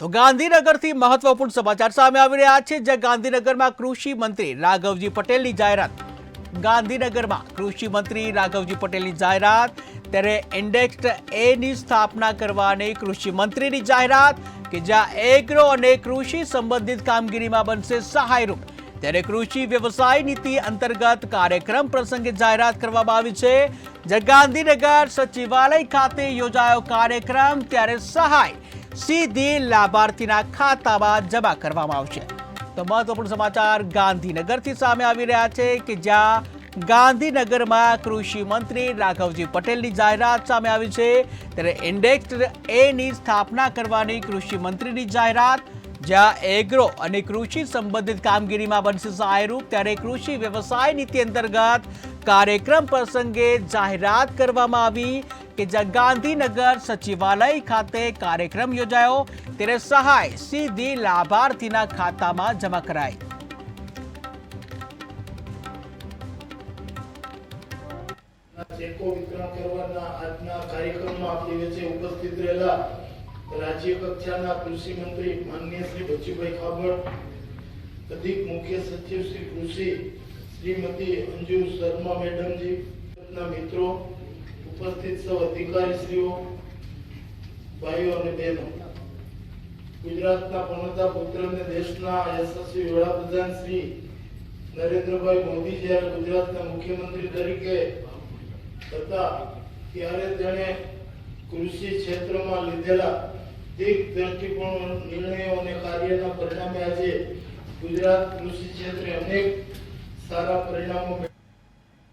તો ગાંધીનગરથી મહત્વપૂર્ણ સમાચાર સામે આવી રહ્યા છે, જ્યાં ગાંધીનગરમાં કૃષિ મંત્રી રાઘવજી પટેલની જાહેરાત. ગાંધીનગરમાં કૃષિ મંત્રી રાઘવજી પટેલની જાહેરાત, ત્યારે ઇન્ડેક્સ એની સ્થાપના કરવાની કૃષિ મંત્રીની જાહેરાત, કે જ્યાં એગ્રો અને કૃષિ સંબંધિત કામગીરીમાં બનશે સહાયરૂપ. ત્યારે કૃષિ વ્યવસાય નીતિ અંતર્ગત કાર્યક્રમ પ્રસંગે જાહેરાત કરવામાં આવી છે જે ગાંધીનગર સચિવાલય ખાતે યોજાયો કાર્યક્રમ, ત્યારે સહાય સીધી લાભાર્થીના ખાતામાં જમા કરવામાં આવશે. તો મહત્વપૂર્ણ સમાચાર ગાંધીનગરથી સામે આવી રહ્યા છે કે જ્યાં ગાંધીનગરમાં કૃષિ મંત્રી રાઘવજી પટેલની જાહેરાત સામે આવી છે. ત્યારે ઇન્ડેક્સ એની સ્થાપના કરવાની કૃષિ મંત્રીની જાહેરાત, જ્યાં એગ્રો અને કૃષિ સંબંધિત કામગીરીમાં બનશે સહાયરૂપ. ત્યારે કૃષિ વ્યવસાય નીતિ અંતર્ગત કાર્યક્રમ પ્રસંગે જાહેરાત કરવામાં આવી કે જ્યાં ગાંધીનગર સચિવાલય ખાતે કાર્યક્રમ યોજાયો. ત્યારે સહાય સીધી લાભાર્થીના ખાતામાં જમા કરાઈ. ચેકો વિતરણ કરવાના આજના કાર્યક્રમમાં આપણી વચ્ચે ઉપસ્થિત રહેલા રાજ્ય કક્ષાના કૃષિ મંત્રી માનનીય શ્રી બચુભાઈ ખાબડ, અધિક મુખ્ય સચિવ શ્રી કૃષિ શ્રીમતી અંજુ શર્મા મેડમજી મિત્રો, ઉપસ્થિત સૌ અધિકારીશ્રીઓ, ભાઈઓ અને બહેનો. ગુજરાતના પનોતા પુત્ર અને દેશના યશસ્વી વડાપ્રધાન શ્રી નરેન્દ્રભાઈ મોદી જ્યારે ગુજરાતના મુખ્યમંત્રી તરીકે હતા, ત્યારે તેણે કૃષિ ક્ષેત્રમાં લીધેલા દીક દ્રષ્ટિકોણ નિર્ણયો અને કાર્યના પરિણામે આજે ગુજરાત કૃષિ ક્ષેત્રે અનેક સારા પરિણામો